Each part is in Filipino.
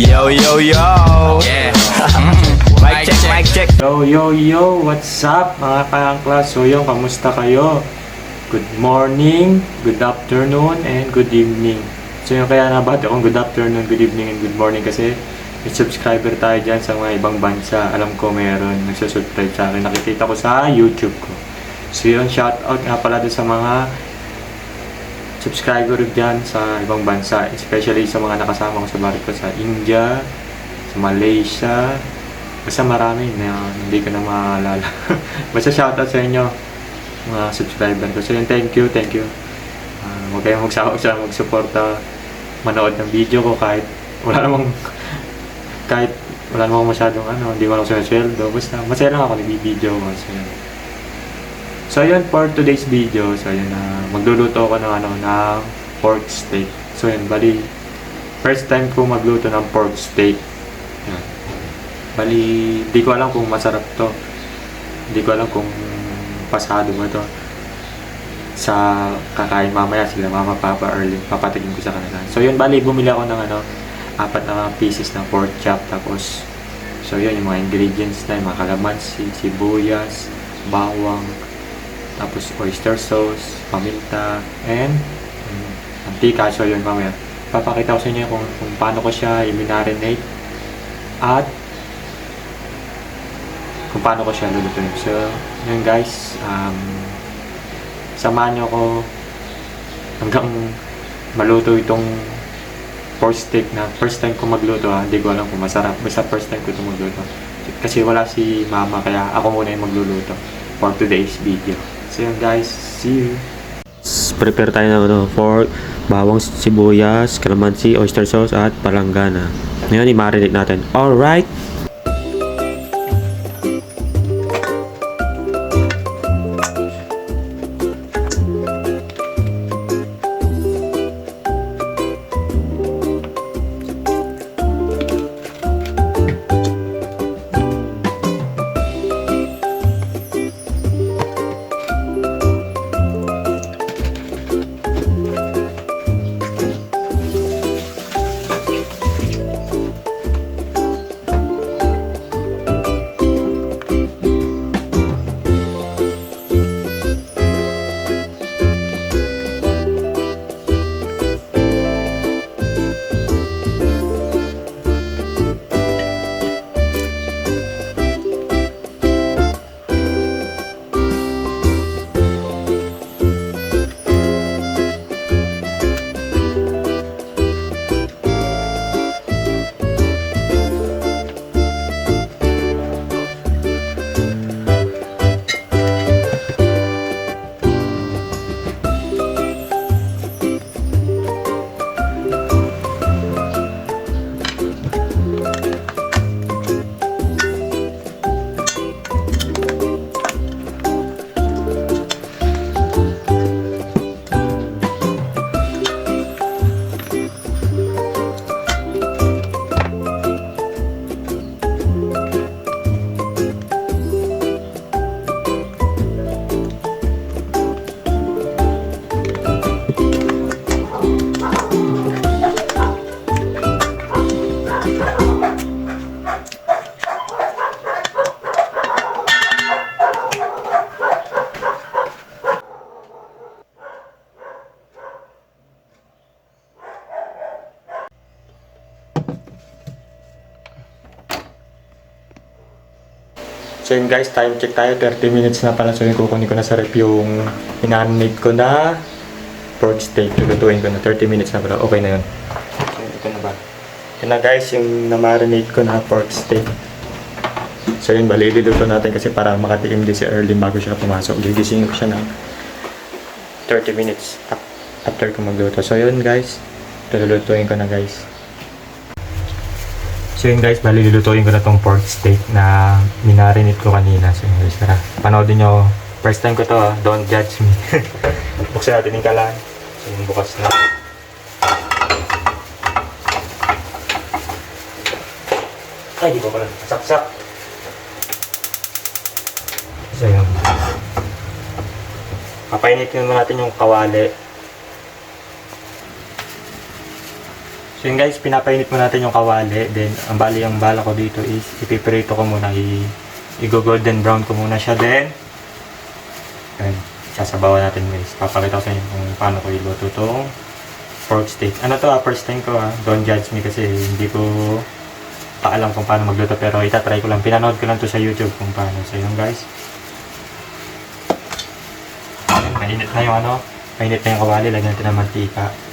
Yo, yo, yo! Yeah! mic check, mic check! Yo, yo, yo! What's up mga kaangklas? So yung, kamusta kayo? Good morning, good afternoon, and good evening. So yung kaya nabati akong good afternoon, good evening, and good morning kasi may subscriber tayo dyan sa mga ibang bansa. Alam ko meron nagsusubscribe sa akin. Nakikita ko sa YouTube ko. So yun, shout out nga pala sa mga subscriber dyan sa ibang bansa, especially sa mga nakasama ko sa barko sa India, sa Malaysia, basta marami na hindi ko na maalala. basta shoutout sa inyo, mga subscriber ko. So yun, thank you, thank you. Uh, huwag kayong magsawa sa magsuporta, manood ng video ko kahit wala namang kahit wala namang masyadong ano, hindi mo ako sinasweldo. Basta masaya lang ako nag-video ko. So yun. So yun for today's video. So yun na magluluto ako ng ano ng pork steak. So yun bali first time ko magluto ng pork steak. Yan. Bali di ko alam kung masarap to. Hindi ko alam kung pasado ba to. Sa kakain mamaya sila mama papa early papatigin ko sa kanila. So yun bali bumili ako ng ano apat na mga pieces ng pork chop tapos so yun yung mga ingredients na yung mga kalamansi, sibuyas, bawang, tapos oyster sauce, paminta, and um, mantika. So yun mamaya. Papakita ko sa inyo kung, kung paano ko siya i-marinate at kung paano ko siya lulutuin. So, yun guys, um, samahan nyo ako hanggang maluto itong pork steak na first time ko magluto ha. Hindi ko alam kung masarap. Basta first time ko ito magluto. Kasi wala si mama kaya ako muna yung magluluto for today's video. So yun guys, see you. Prepare tayo ng ano, for bawang sibuyas, kalamansi, oyster sauce at palanggana. Ngayon i-marinate natin. Alright! So yun guys, time check tayo. 30 minutes na pala. So yun, kukunin ko na sa rep yung inaanimate ko na pork steak. Lulutuin ko na 30 minutes na pala. Okay na yun. So yun, ito na ba? Yun na guys, yung na-marinate ko na pork steak. So yun, bali, luluto natin kasi para makatikim din si Early bago siya pumasok. Gigisingin ko siya ng 30 minutes af- after ko magluto. So yun guys, lulutuin ko na guys. So yun guys, bali lulutuin ko na tong pork steak na minarinate ko kanina. So yun guys, tara. Panoodin nyo. First time ko to, ah. don't judge me. Buksan natin yung kalan. So yun, bukas na. Ay, di ko pala. Saksak. So yun. Papainitin naman natin yung kawali. So yun guys, pinapainit mo natin yung kawali. Then, ang bali ang bala ko dito is ipiprito ko muna. I, i-golden brown ko muna siya. Then, ayun, sasabawan natin guys. Papakita ko sa inyo kung paano ko iluto itong pork steak. Ano to ah, first time ko ah. Don't judge me kasi hindi ko pa alam kung paano magluto. Pero itatry ko lang. Pinanood ko lang to sa YouTube kung paano. So yun guys. Ayun, mainit na yung ano. Mainit na yung kawali. Lagyan natin ng mantika.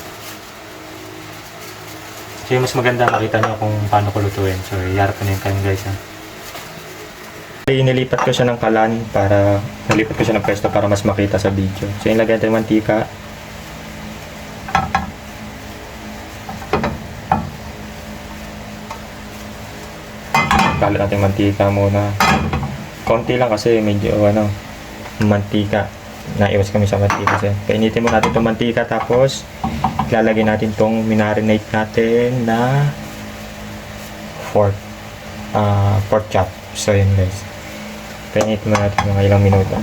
So yung mas maganda makita nyo kung paano ko lutuin. So iharap ko na yung kain guys ha. Inilipat ko siya ng kalan para nalipat ko siya ng pwesto para mas makita sa video. So yung lagyan natin mantika. Kalo natin mantika muna. Konti lang kasi medyo ano, mantika. Naiwas kami sa mantika kasi. Painitin mo natin itong mantika tapos ilalagay natin itong minarinate natin na pork ah pork chop. So yun guys. Painitin mo natin mga ilang minuto.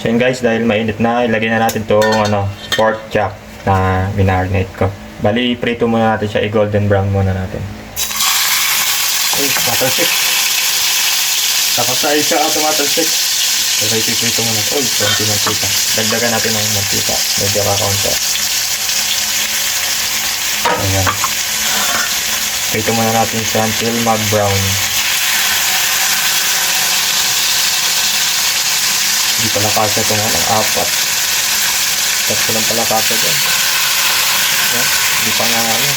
So yun guys, dahil mainit na, ilagay na natin itong ano, pork chop na minarinate ko. Bali, prito muna natin siya, i-golden brown muna natin. Uy, tumatalsik. Tapos sa isa, ah, tumatalsik. So, ipiprito muna. Uy, konti mantika. Dagdagan natin ng mantika. Medyo kakaunti. Ayan. Prito muna natin siya until mag-brown. Hindi pala kasya itong ano, apat. Tatlo lang pala kasya dyan. Ayan. Hindi pa nga ano.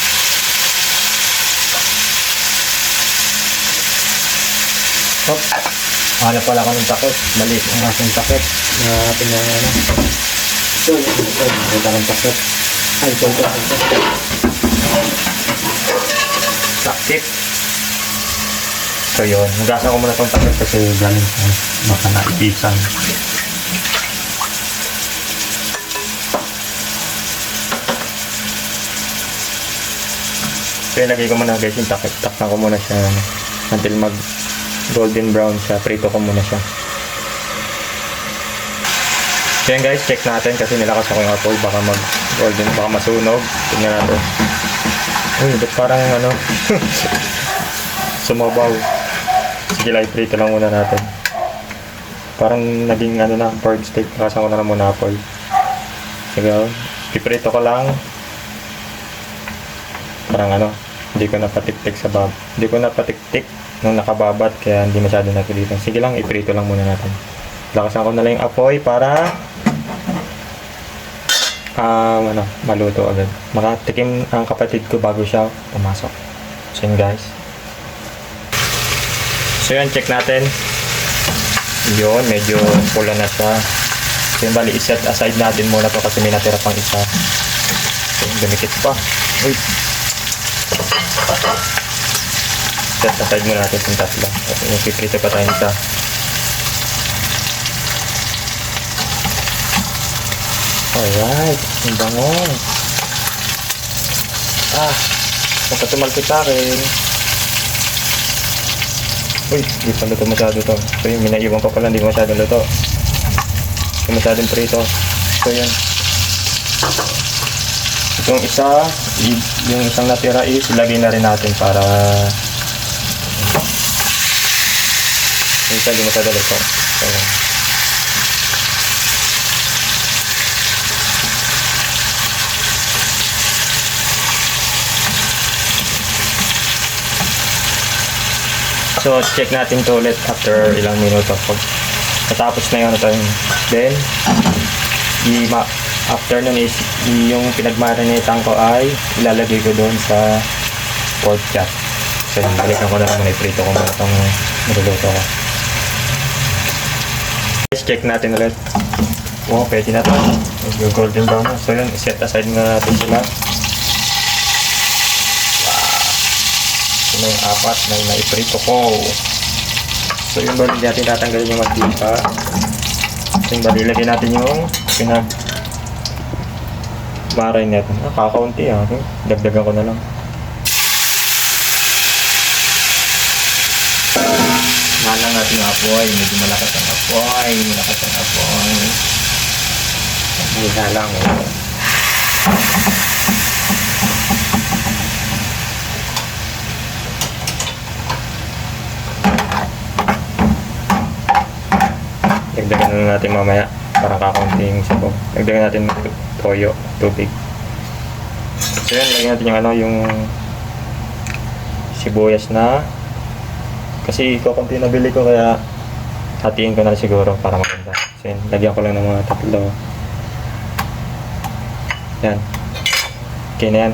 Hop. Hanap pala ako ng takot. Mali ang aking takot. Hanapin niya ano. Ito, ito, ito. Ito ng takot. Ay, ito, ito. Sakit. So yun, nagasa ko muna itong takot kasi galing sa baka naipisan. So yun, lagay ko muna guys yung takot. Takpan ko muna siya ano, until mag golden brown siya. Prito ko muna siya. So yan guys, check natin kasi nilakas ako yung apple. Baka mag golden, baka masunog. Tingnan natin. Uy, ba't parang ano? Sumabaw. Sige lang, prito lang muna natin. Parang naging ano na, pork steak. Nakasan ko na lang muna apple. Sige, oh. piprito ko lang. Parang ano, hindi ko napatiktik sa bab. Hindi ko napatiktik nung nakababat kaya hindi masyado nakilitan. Sige lang, iprito lang muna natin. Lakasan ko na lang yung apoy para um, ano, maluto agad. Makatikim ang kapatid ko bago siya pumasok. So yun guys. So yun, check natin. Yun, medyo pula na siya. So yun, bali, iset aside natin muna to kasi may natira pang isa. So yun, pa. Uy, set aside muna natin yung tatlo. Kasi yung piprito pa tayo isa. Alright, ang bango. Ah, huwag ka tumalpit sa akin. Uy, di pa luto masyado to. So yun, minaiwan ko pala, hindi masyado luto. Hindi masyadong prito. So yun. Itong isa, yung isang natira is ilagay na rin natin para yung isa hindi masyado luto. So. So, check natin to ulit after ilang minuto. Pag natapos na yun, ito. Then, i after nun is, yung pinagmarinatean ko ay ilalagay ko doon sa pork chop. So, yun, balikan ko na muna, iprito ko muna itong niluluto ko. Guys, check natin ulit. Oh, pwede na to. Medyo golden brown. So, yun, set aside na natin sila. Ito na yung apat na naiprito ko. So yung bali natin tatanggalin yung mantika. So yung lagyan natin yung pinag maray natin. Ah, kakaunti ah. Okay. Dagdagan ko na lang. Malang natin yung apoy. Medyo malakas ang apoy. Malakas ang apoy. Hindi na lang. Oh. Dagdagan na natin mamaya para kakaunting sabaw. Dagdagan natin ng toyo, tubig. So yan, lagyan natin yung ano, yung sibuyas na kasi kukunti na bili ko kaya hatiin ko na siguro para maganda. So yan, lagyan ko lang ng mga tatlo. Yan. Okay na yan.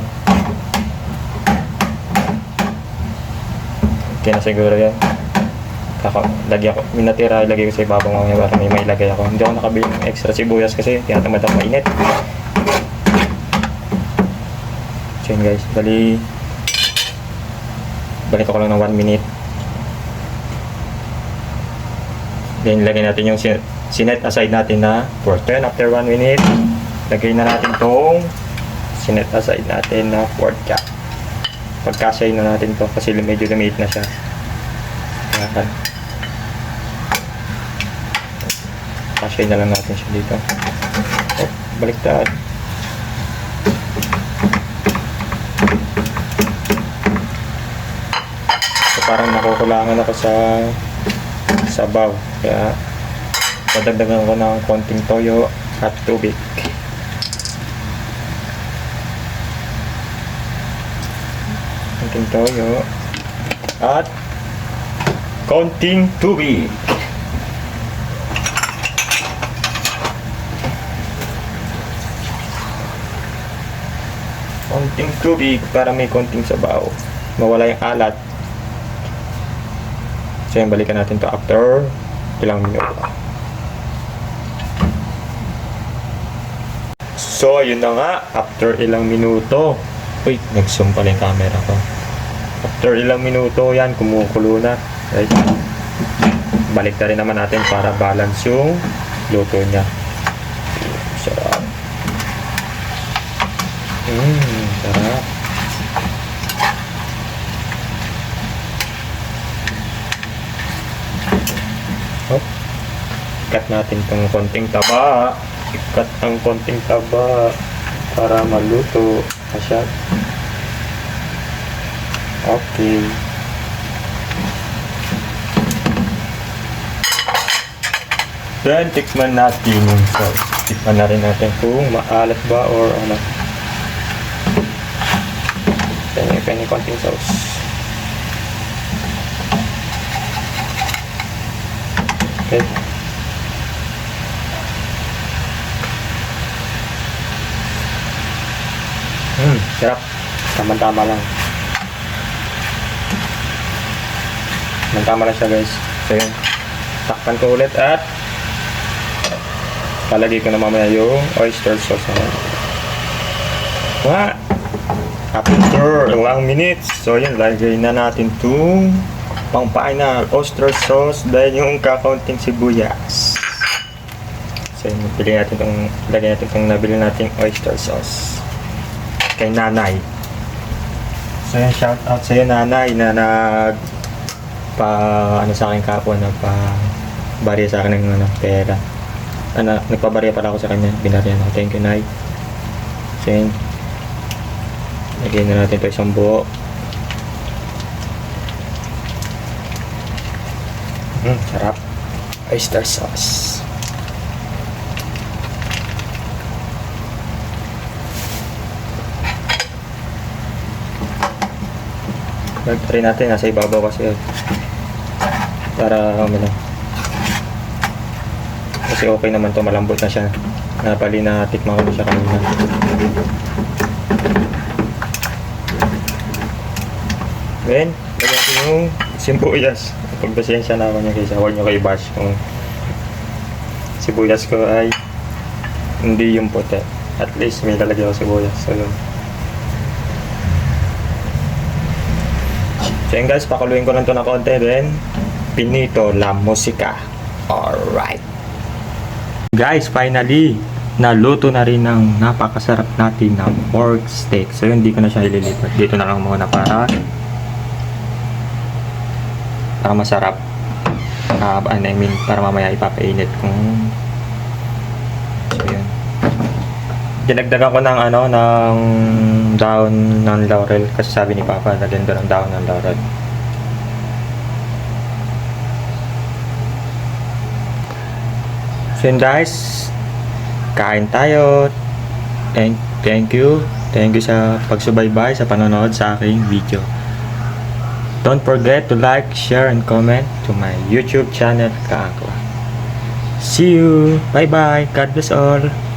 Okay na siguro yan. Kako, lagyan ko, may natira, ilagay ko sa ibabaw mamaya para may mailagay ako. Hindi ako nakabili ng extra sibuyas kasi tinatamad ako mainit. So yun guys, bali, balik ko lang ng 1 minute. Then lagay natin yung sin- sinet aside natin na pork. Then after 1 minute, lagay na natin tong sinet aside natin na pork chop. Pagkasay na natin to kasi medyo lumiit na siya. Ayan. Kasay na lang natin siya dito. Oh, baliktad. So parang nakukulangan ako sa sabaw. Kaya padagdagan ko ng konting toyo at tubig. Konting toyo at konting tubig. Konting tubig para may konting sabaw. Mawala yung alat. So yan, balikan natin to after ilang minuto. So, ayun na nga. After ilang minuto. Uy, nag-zoom pala yung camera ko. After ilang minuto, yan, kumukulo na. Right? Balik na rin naman natin para balance yung luto niya. Sarap. Mmm, sarap. Hop. Ikat natin tong konting taba. Ikat ang konting taba para maluto. Asya. Okay. Then, tikman natin yung sauce. Tikman na rin natin kung maalat ba or ano. Penny, penny konting sauce. Okay. Hmm, sarap. Tama-tama lang. Tama-tama lang siya guys. So yun. Takpan ko ulit at lalagay ko na mamaya yung oyster sauce na yan. Wa! After ilang minutes. So yun, lagay na natin itong pang final oyster sauce dahil yung kakaunting sibuyas. So yun, pili natin itong, lagay natin itong nabili natin oyster sauce. Kay nanay. So yun, shout out sa iyo nanay na nag pa ano sa akin kapwa na pa barya sa akin ng ano, pera. Ano, nagpabarya pala ako sa kanya. Binarya ako. Thank you, Nay. So yun. Lagyan na natin ito isang buo. Mm, sarap. Oyster sauce. Lagyan natin nasa ibabaw kasi para ano kasi okay naman to malambot na siya. Napali na tikman ko siya kanina. Then lagyan natin yung sibuyas. Pagpasensya na ako niya kaysa huwag nyo kayo bash kung sibuyas ko ay hindi yung puti. At least may lalagyan ako sibuyas so yun So yun guys, pakuluin ko lang to ng konti then pinito la musika. Alright. Guys, finally, naluto na rin ng napakasarap natin na pork steak. So yun, hindi ko na siya ililipat. Dito na lang muna para para masarap. Uh, I mean, para mamaya ipapainit kung so yun. Dinagdagan ko ng ano, ng daon ng laurel. Kasi sabi ni Papa, lagyan doon ng daon ng laurel. So guys, kain tayo. Thank, thank you. Thank you sa pagsubaybay, sa panonood sa aking video. Don't forget to like, share, and comment to my YouTube channel, Kaakwa. See you! Bye-bye! God bless all!